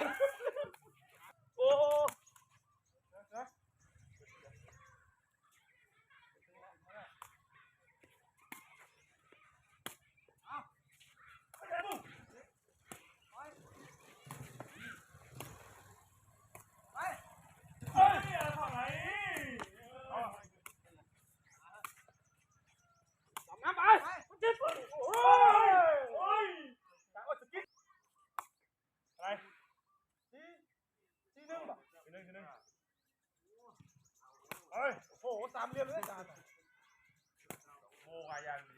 about it. โอ้โหสามเหลี่ยมเลยอยโมกายันดี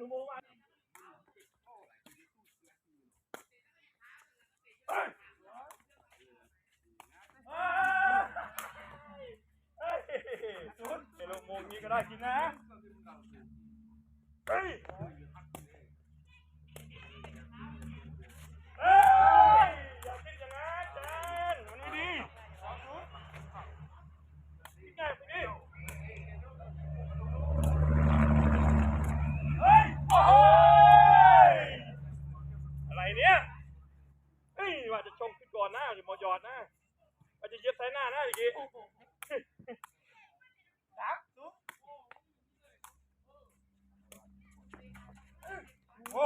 no more ่ว่าจะชงขึ้นก่อนหน้าหรือมอยอดหน้าอาจจะยึดสายหน้าหน้าอีกทีดักซุปโอ้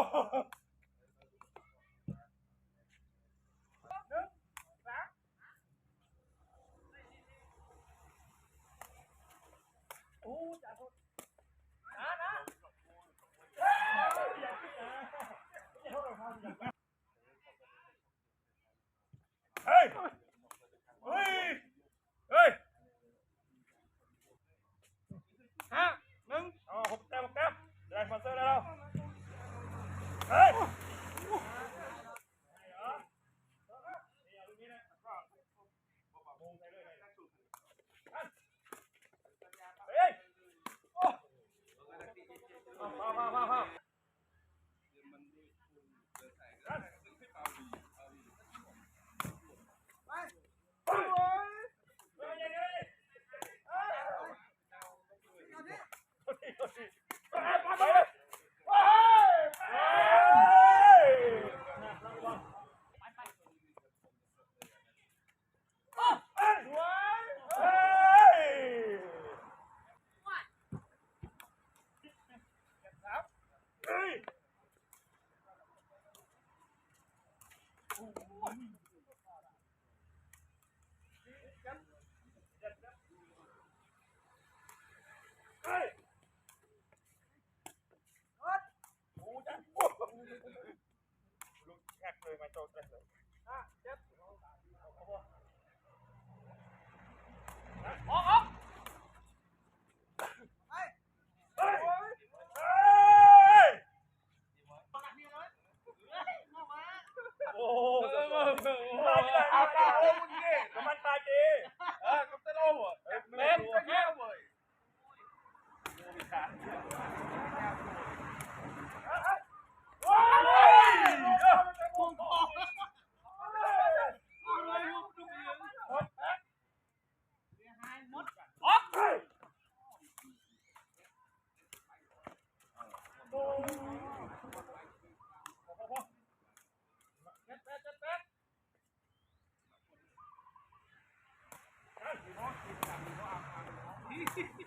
Thank you.